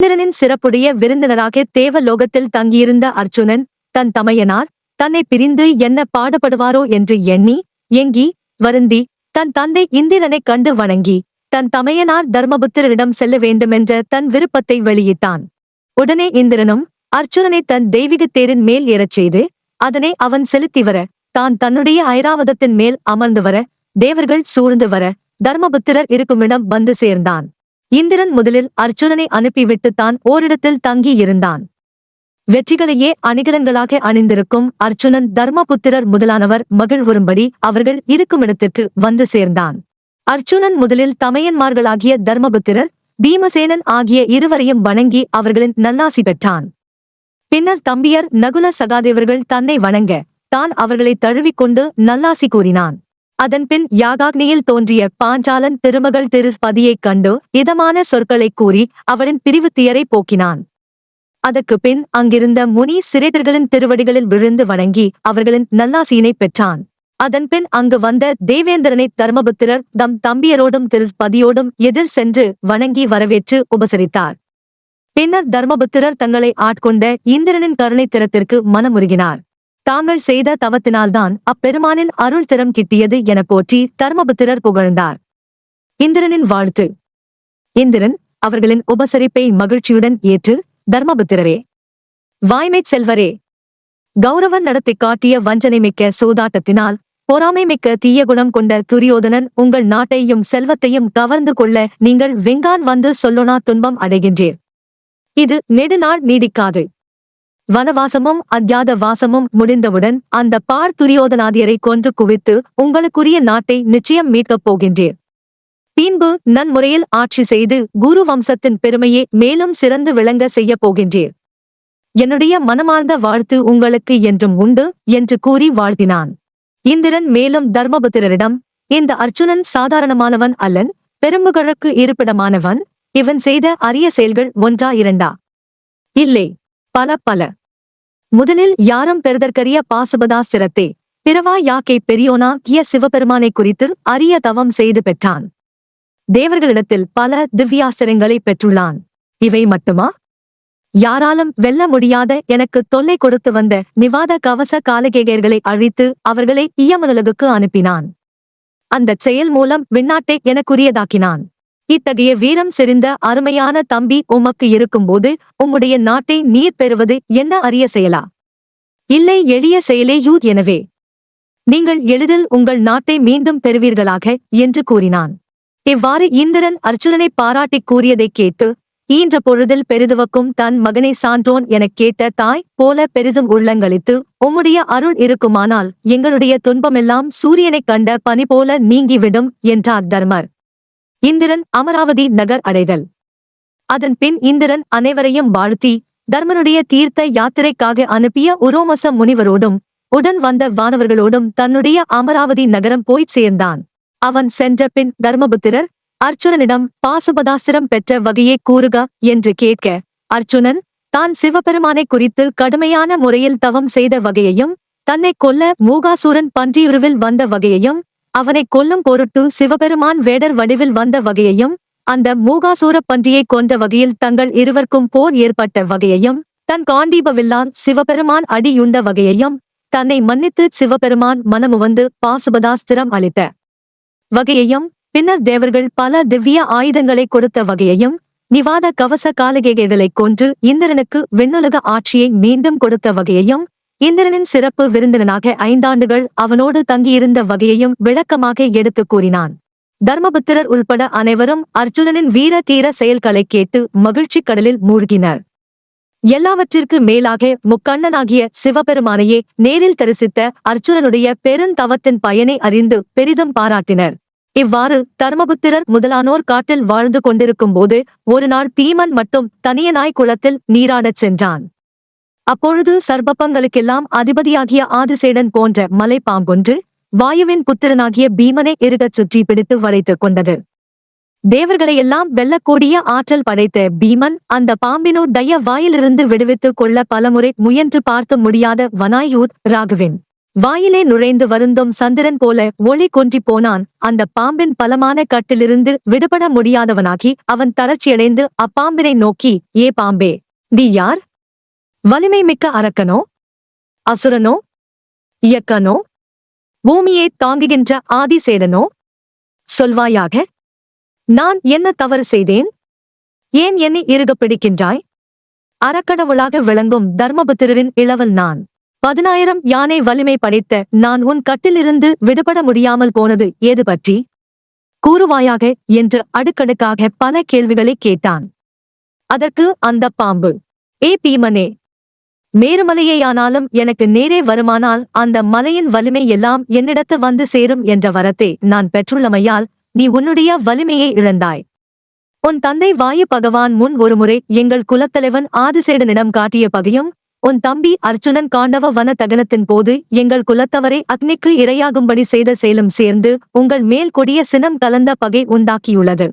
இந்திரனின் சிறப்புடைய விருந்தினராக தேவலோகத்தில் தங்கியிருந்த அர்ச்சுனன் தன் தமையனார் தன்னை பிரிந்து என்ன பாடுபடுவாரோ என்று எண்ணி எங்கி வருந்தி தன் தந்தை இந்திரனைக் கண்டு வணங்கி தன் தமையனார் தர்மபுத்திரரிடம் செல்ல வேண்டுமென்ற தன் விருப்பத்தை வெளியிட்டான். உடனே இந்திரனும் அர்ஜுனனை தன் தெய்வீகத் தேரின் மேல் ஏறச் செய்து அதனை அவன் செலுத்தி வர தான் தன்னுடைய ஐராவதத்தின் மேல் அமர்ந்து வர தேவர்கள் சூழ்ந்து வர தர்மபுத்திரர் இருக்குமிடம் வந்து சேர்ந்தான். இந்திரன் முதலில் அர்ச்சுனனை அனுப்பிவிட்டு தான் ஓரிடத்தில் தங்கி இருந்தான் வெற்றிகளையே அணிகலன்களாக அணிந்திருக்கும் அர்ச்சுனன் தர்மபுத்திரர் முதலானவர் மகிழ்வுறும்படி அவர்கள் இருக்குமிடத்திற்கு வந்து சேர்ந்தான். அர்ச்சுனன் முதலில் தமையன்மார்களாகிய தர்மபுத்திரர் பீமசேனன் ஆகிய இருவரையும் வணங்கி அவர்களின் நல்லாசி பெற்றான். பின்னர் தம்பியர் நகுல சகாதேவர்கள் தன்னை வணங்க தான் அவர்களை தழுவிக்கொண்டு நல்லாசி கூறினான். அதன்பின் யாகாக்னியில் தோன்றிய பாஞ்சாலன் திருமகள் திருப்பதியைக் கண்டு இதமான சொற்களைக் கூறி அவளின் பிரிவுத்தியரை போக்கினான். அதற்குப் பின் அங்கிருந்த முனி சிறைடர்களின் திருவடிகளில் விழுந்து வணங்கி அவர்களின் நல்லாசியினைப் பெற்றான். அதன்பின் அங்கு வந்த தேவேந்திரனை தர்மபுத்திரர் தம் தம்பியரோடும் திருப்பதியோடும் எதிர் சென்று வணங்கி வரவேற்று உபசரித்தார். பின்னர் தர்மபுத்திரர் தங்களை ஆட்கொண்ட இந்திரனின் கருணை திறத்திற்கு மனமுருகினார். தாங்கள் செய்த தவத்தினால்தான் அப்பெருமானின் அருள் திறம் கிட்டியது என போற்றி தர்மபுத்திரர் புகழ்ந்தார். இந்திரனின் வாழ்த்து. இந்திரன் அவர்களின் உபசரிப்பை மகிழ்ச்சியுடன் ஏற்று தர்மபுத்திரரே வாய்மைச் செல்வரே கௌரவன் நடத்திக் காட்டிய வஞ்சனை மிக்க சூதாட்டத்தினால் பொறாமை மிக்க தீய குணம் கொண்ட துரியோதனன் உங்கள் நாட்டையும் செல்வத்தையும் கவர்ந்து கொள்ள நீங்கள் வெங்கான் வந்து சொல்லொணா துன்பம் அடைகின்றீர். இது நெடுநாள் நீடிக்காது. வனவாசமும் அஜ்ஞாத வாசமும் முடிந்தவுடன் அந்த பார் துரியோதனாதியரை கொன்று குவித்து உங்களுக்குரிய நாட்டை நிச்சயம் மீட்கப் போகின்றேன் பின்பு நன்முறையில் ஆட்சி செய்து குரு வம்சத்தின் பெருமையை மேலும் சிறந்து விளங்க செய்யப் போகின்றீர். என்னுடைய மனமார்ந்த வாழ்த்து உங்களுக்கு என்றும் உண்டு என்று கூறி வாழ்த்தினான். இந்திரன் மேலும் தர்மபுத்திரரிடம் இந்த அர்ச்சுனன் சாதாரணமானவன் அல்லன் பெரும்புகழுக்கு இருப்பிடமானவன் இவன் செய்த அரிய செயல்கள் ஒன்றா இரண்டா? இல்லை பல பல. முதலில் யாரும் பெறுதற்கரிய பாசுபதாஸ்திரத்தை பிறவா யாக்கை பெரியோனா கிய சிவபெருமானை குறித்து அரிய தவம் செய்து பெற்றான். தேவர்களிடத்தில் பல திவ்யாஸ்திரங்களை பெற்றுள்ளான். இவை மட்டுமா? யாராலும் வெல்ல முடியாத எனக்கு தொல்லை கொடுத்து வந்த நிவாத கவச காலகேகர்களை அழித்து அவர்களை இயமனுலகுக்கு அனுப்பினான். அந்தச் செயல் மூலம் விண்ணாட்டை எனக்குரியதாக்கினான். இத்தகைய வீரம் செறிந்த அருமையான தம்பி உமக்கு இருக்கும்போது உம்முடைய நாட்டை நீர் பெறுவது என்ன அரிய செயலா? இல்லை எளிய செயலே யூத் எனவே. நீங்கள் எளிதில் உங்கள் நாட்டை மீண்டும் பெறுவீர்களாக என்று கூறினான். இவ்வாறு இந்திரன் அர்ஜுனனை பாராட்டிக் கூறியதைக் கேட்டு ஈன்ற பொழுதில் பெரிதுவக்கும் தன் மகனை சான்றோன் எனக் கேட்ட தாய் போல பெரிதும் உள்ளங்களித்து உம்முடைய அருள் இருக்குமானால் எங்களுடைய துன்பமெல்லாம் சூரியனைக் கண்ட பனி போல நீங்கிவிடும் என்றார் தர்மர். இந்திரன் அமராவதி நகர் அடைதல். அதன் பின் இந்திரன் அனைவரையும் வாழ்த்தி தர்மனுடைய தீர்த்த யாத்திரைக்காக அனுப்பிய உரோமச முனிவரோடும் உடன் வந்த வானவர்களோடும் தன்னுடைய அமராவதி நகரம் போய்ச் சேர்ந்தான். அவன் சென்ற பின் தர்மபுத்திரர் அர்ச்சுனனிடம் பாசுபதாஸ்திரம் பெற்ற வகையே கூறுக என்று கேட்க அர்ச்சுனன் தான் சிவபெருமானை குறித்து கடுமையான முறையில் தவம் செய்த வகையையும் தன்னை கொல்ல மூகாசூரன் பன்றியுருவில் வந்த வகையையும் அவனைக் கொல்லும் பொருட்டு சிவபெருமான் வேடர் வடிவில் வந்த வகையையும் அந்த மூகாசூர பன்றியை கொன்ற வகையில் தங்கள் இருவர்க்கும் போர் ஏற்பட்ட வகையையும் தன் காண்டீபவில்லால் சிவபெருமான் அடியுண்ட வகையையும் தன்னை மன்னித்து சிவபெருமான் மனமுவந்து பாசுபதாஸ்திரம் அளித்த வகையையும் பின்னர் தேவர்கள் பல திவ்ய ஆயுதங்களை கொடுத்த வகையையும் நிவாத கவச காலகேகைகளைக் கொன்று இந்திரனுக்கு விண்ணுலக ஆட்சியை மீண்டும் கொடுத்த வகையையும் இந்திரனின் சிறப்பு விருந்தினனாக ஐந்தாண்டுகள் அவனோடு தங்கியிருந்த வகையையும் விளக்கமாக எடுத்துக் கூறினான். தர்மபுத்திரர் உள்பட அனைவரும் அர்ஜுனனின் வீர தீர செயல்களைக் கேட்டு மகிழ்ச்சி கடலில் மூழ்கினர். எல்லாவற்றிற்கு மேலாக முக்கண்ணனாகிய சிவபெருமானையே நேரில் தரிசித்த அர்ஜுனனுடைய பெருந்தவத்தின் பயனை அறிந்து பெரிதும் பாராட்டினர். இவ்வாறு தர்மபுத்திரர் முதலானோர் காட்டில் வாழ்ந்து கொண்டிருக்கும்போது ஒரு நாள் பீமன் மட்டும் தனியனாய் குளத்தில் நீராடச் சென்றான். அப்பொழுது சர்பப்பங்களுக்கெல்லாம் அதிபதியாகிய ஆதிசேடன் போன்ற மலை பாம்பொன்று வாயுவின் புத்திரனாகிய பீமனை இருகச் சுற்றி பிடித்து வளைத்துக் கொண்டது. தேவர்களையெல்லாம் வெல்லக்கூடிய ஆற்றல் படைத்த பீமன் அந்த பாம்பினுடைய வாயிலிருந்து விடுவித்துக் கொள்ள பலமுறை முயன்று பார்த்து முடியாத வனாயூர் ராகுவின். வாயிலே நுழைந்து வருந்தும் சந்திரன் போல ஒளி கொன்றிப் போனான். அந்த பாம்பின் பலமான கட்டிலிருந்து விடுபட முடியாதவனாகி அவன் தளர்ச்சியடைந்து அப்பாம்பினை நோக்கி ஏ பாம்பே நீ யார்? வலிமை மிக்க அரக்கனோ அசுரனோ இயக்கனோ பூமியை தாங்குகின்ற ஆதிசேடனோ சொல்வாயாக நான் என்ன தவறு செய்தேன்? ஏன் என்னை இறுகப் பிடிக்கின்றாய்? அறக்கடவுளாக விளங்கும் தர்மபுத்திரரின் இளவல் நான். பதினாயிரம் யானை வலிமை படைத்த நான் உன் கட்டிலிருந்து விடுபட முடியாமல் போனது ஏது பற்றி? கூறுவாயாக என்று அடுக்கடுக்காக பல கேள்விகளை கேட்டான். அதற்கு அந்த பாம்பு ஏ பீமனே மேருமலையேயானாலும் எனக்கு நேரே வருமானால் அந்த மலையின் வலிமை எல்லாம் என்னிடத்து வந்து சேரும் என்ற வரத்தை நான் பெற்றுள்ளமையால் நீ உன்னுடைய வலிமையை இழந்தாய். உன் தந்தை வாயு பகவான் முன் ஒருமுறை எங்கள் குலத்தலைவன் ஆதிசேடனிடம் காட்டிய பகையும் உன் தம்பி அர்ச்சுனன் காண்டவ வன தகனத்தின் போது எங்கள் குலத்தவரை அக்னிக்கு இரையாகும்படி செய்த செயலும் சேர்ந்து உங்கள் மேல் கொடிய சினம் கலந்த பகை உண்டாக்கியுள்ளது.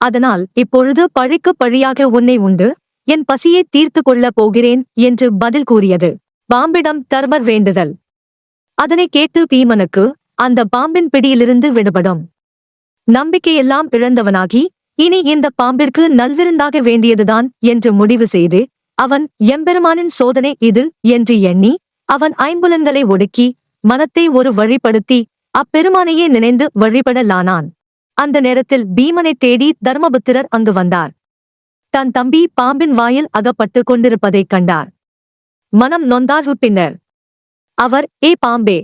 அதனால் இப்பொழுது பழிக்கு பழியாக உன்னை உண்டு என் பசியை தீர்த்து கொள்ளப் போகிறேன் என்று பதில் கூறியது. பாம்பிடம் தர்மர் வேண்டுதல். அதனை கேட்டு பீமனுக்கு அந்த பாம்பின் பிடியிலிருந்து விடுபடும். நம்பிக்கையெல்லாம் இழந்தவனாகி இனி இந்த பாம்பிற்கு நல்விருந்தாக வேண்டியதுதான் என்று முடிவு செய்து அவன் எம்பெருமானின் சோதனை இது என்று எண்ணி அவன் ஐம்புலன்களை ஒடுக்கி மனத்தை ஒரு வழிப்படுத்தி அப்பெருமானையே நினைந்து வழிபடலானான். அந்த நேரத்தில் பீமனை தேடி தர்மபுத்திரர் அங்கு வந்தார். தன் தம்பி பாம்பின் வாயில் அகப்பட்டு கொண்டிருப்பதைக் கண்டார். மனம் நொந்தார் பின்னர் அவர் ஏ பாம்பே!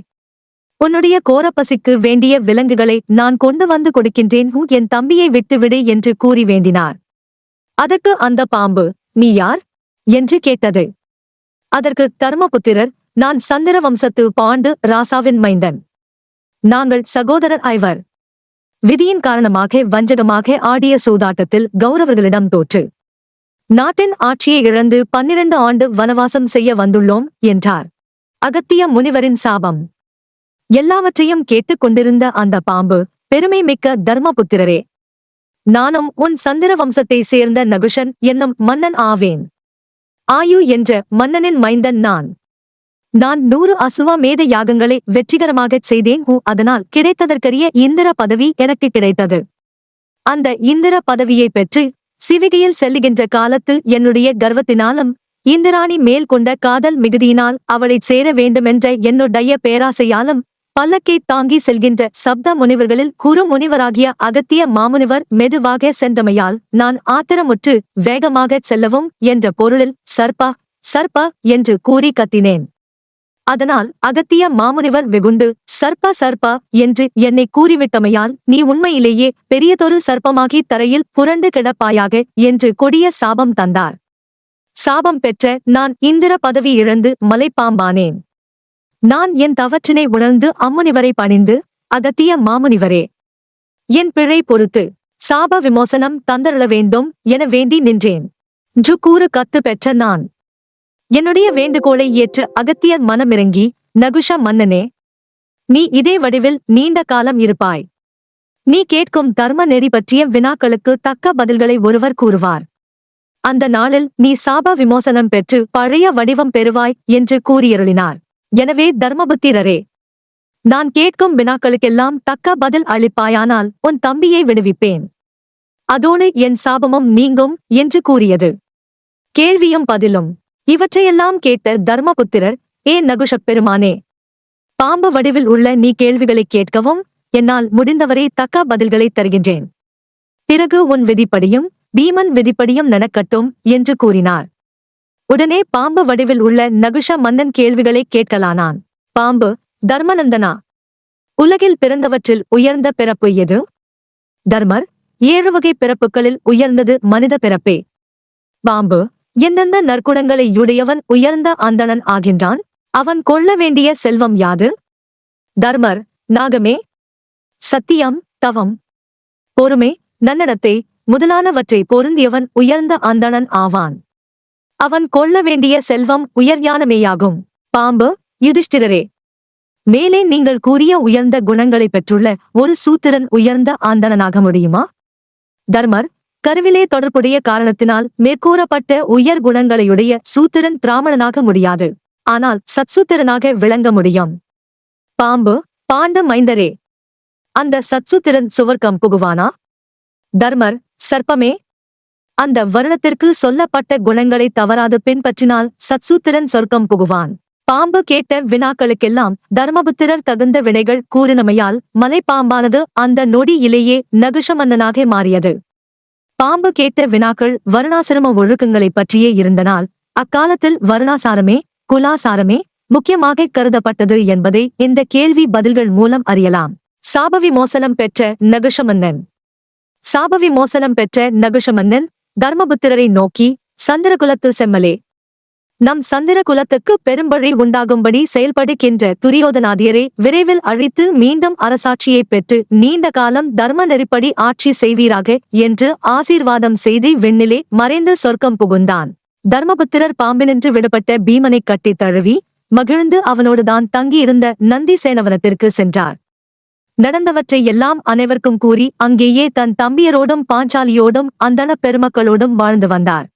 உன்னுடைய கோரப்பசிக்கு வேண்டிய விலங்குகளை நான் கொண்டு வந்து கொடுக்கின்றேன். என் தம்பியை விட்டுவிடு என்று கூறி வேண்டினார். அதற்கு அந்த பாம்பு நீ யார்? என்று கேட்டது. அதற்கு தர்மபுத்திரர் நான் சந்திர வம்சத்து பாண்டு ராசாவின் மைந்தன். நாங்கள் சகோதரர் ஐவர். விதியின் காரணமாக வஞ்சகமாக ஆடிய சூதாட்டத்தில் கௌரவர்களிடம் தோற்று. நாட்டின் ஆட்சியை இழந்து பன்னிரண்டு ஆண்டு வனவாசம் செய்ய வந்துள்ளோம் என்றார். அகத்திய முனிவரின் சாபம். எல்லாவற்றையும் கேட்டுக் கொண்டிருந்த அந்த பாம்பு பெருமை மிக்க தர்மபுத்திரரே. நானும் உன் சந்திர வம்சத்தை சேர்ந்த நகுஷன் என்னும் மன்னன் ஆவேன். ஆயு என்ற மன்னனின் மைந்தன் நான். நான் நூறு அசுவமேத யாகங்களை வெற்றிகரமாகச் செய்தேன் ஹூ அதனால் கிடைத்ததற்கரிய இந்திர பதவி எனக்கு கிடைத்தது. அந்த இந்திர பதவியை பெற்று சிவிகையில் செல்லுகின்ற காலத்தில் என்னுடைய கர்வத்தினாலும் இந்திராணி மேல் கொண்ட காதல் மிகுதியினால் அவளைச் சேர வேண்டுமென்ற என்னுடைய பேராசையாலும் பல்லக்கை தாங்கி செல்கின்ற சப்த முனிவர்களில் குறு முனிவராகிய அகத்திய மாமுனிவர் மெதுவாக சென்றமையால் நான் ஆத்திரமுற்று வேகமாகச் செல்லவும் என்ற பொருளில் சர்பா சர்பா என்று கூறி கத்தினேன். அதனால் அகத்திய மாமுனிவர் வெகுண்டு சர்ப்ப சர்ப்பா என்று என்னை கூறிவிட்டமையால் நீ உண்மையிலேயே பெரியதொரு சர்ப்பமாகி தரையில் புரண்டு கிடப்பாயாக என்று கொடிய சாபம் தந்தார். சாபம் பெற்ற நான் இந்திர பதவி இழந்து மலைப்பாம்பானேன். நான் என் தவற்றினை உணர்ந்து அம்முனிவரை பணிந்து அகத்திய மாமுனிவரே என் பிழை பொறுத்து சாப விமோசனம் தந்தருள வேண்டும் என வேண்டி நின்றேன். ஜுக்கூறு கத்து பெற்ற நான் என்னுடைய வேண்டுகோளை ஏற்று அகத்தியர் மனமிறங்கி நகுஷ மன்னனே நீ இதே வடிவில் நீண்ட காலம் இருப்பாய். நீ கேட்கும் தர்ம நெறி பற்றிய வினாக்களுக்கு தக்க பதில்களை ஒருவர் கூறுவார். அந்த நாளில் நீ சாப விமோசனம் பெற்று பழைய வடிவம் பெறுவாய் என்று கூறியருளினார். எனவே தர்மபுத்திரரே நான் கேட்கும் வினாக்களுக்கெல்லாம் தக்க பதில் அளிப்பாயானால் உன் தம்பியை விடுவிப்பேன். அதோடு என் சாபமும் நீங்கும் என்று கூறியது. கேள்வியும் பதிலும். இவற்றையெல்லாம் கேட்ட தர்மபுத்திரர் ஏ நகுஷப் பெருமானே பாம்பு வடிவில் உள்ள நீ கேள்விகளைக் கேட்கவும் என்னால் முடிந்தவரை தக்க பதில்களைத் தருகின்றேன். பிறகு உன் விதிப்படியும் பீமன் விதிப்படியும் நடக்கட்டும் என்று கூறினார். உடனே பாம்பு வடிவில் உள்ள நகுஷ மன்னன் கேள்விகளை கேட்கலானான். பாம்பு தர்மநந்தனா? உலகில் பிறந்தவற்றில் உயர்ந்த பிறப்பு எது? தர்மர் ஏழு வகை பிறப்புகளில் உயர்ந்தது மனித பிறப்பே. பாம்பு எந்தெந்த நற்குணங்களை உடையவன் உயர்ந்த அந்தணன் ஆகின்றான்? அவன் கொள்ள வேண்டிய செல்வம் யாது? தர்மர் நாகமே. சத்தியம் தவம். பொறுமை நன்னடத்தை முதலானவற்றை பொருந்தியவன் உயர்ந்த அந்தணன் ஆவான். அவன் கொள்ள வேண்டிய செல்வம் உயர்யானமேயாகும் பாம்பு யுதிஷ்டிரரே. மேலே நீங்கள் கூறிய உயர்ந்த குணங்களைப் பெற்றுள்ள ஒரு சூத்திரன் உயர்ந்த ஆந்தணனாக முடியுமா? தர்மர் கருவிலே தொடர்புடைய காரணத்தினால் மேற்கூறப்பட்ட உயர் குணங்களையுடைய சூத்திரன் பிராமணனாக முடியாது. ஆனால் சத்சூத்திரனாக விளங்க முடியும். பாம்பு பாண்ட மைந்தரே. அந்த சத்சுத்திரன் சுவர்க்கம் புகுவானா? தர்மர் சர்ப்பமே. அந்த வருணத்திற்கு சொல்லப்பட்ட குணங்களை தவறாது பின்பற்றினால் சத்சூத்திரன் சொர்க்கம் புகுவான். பாம்பு கேட்ட வினாக்களுக்கெல்லாம் தர்மபுத்திரர் தகுந்த வினைகள் கூறினமையால் மலைப்பாம்பானது அந்த நொடியிலேயே நகுஷமன்னனாக மாறியது. பாம்பு கேட்ட வினாக்கள் வருணாசிரம ஒழுக்கங்களைப் பற்றியே இருந்தனால் அக்காலத்தில் வருணாசாரமே குலாசாரமே முக்கியமாக கருதப்பட்டது என்பதை இந்த கேள்வி பதில்கள் மூலம் அறியலாம். சாபவி மோசனம் பெற்ற நகுஷமன்னன். சாபவி மோசனம் பெற்ற நகுஷமன்னன் தர்மபுத்திரரை நோக்கி சந்திரகுலத்து செம்மலே நம் சந்திரகுலத்துக்கு பெரும்பழி உண்டாகும்படி செயல்படுகின்ற துரியோதனாதியரை விரைவில் அழித்து மீண்டும் அரசாட்சியைப் பெற்று நீண்ட காலம் தர்ம நெறிப்படி ஆட்சி செய்வீராக என்று ஆசீர்வாதம் செய்து விண்ணிலே மறைந்து சொர்க்கம் புகுந்தான். தர்மபுத்திரர் பாம்பினின்று விடுபட்ட பீமனைக் கட்டித் தழுவி மகிழ்ந்து அவனோடுதான் தங்கியிருந்த நந்தி சேனவனத்திற்கு சென்றார். நடந்தவற்றை எல்லாம் அனைவருக்கும் கூறி அங்கேயே தன் தம்பியரோடும் பாஞ்சாலியோடும் அந்தன பெருமக்களோடும் வாழ்ந்து வந்தார்.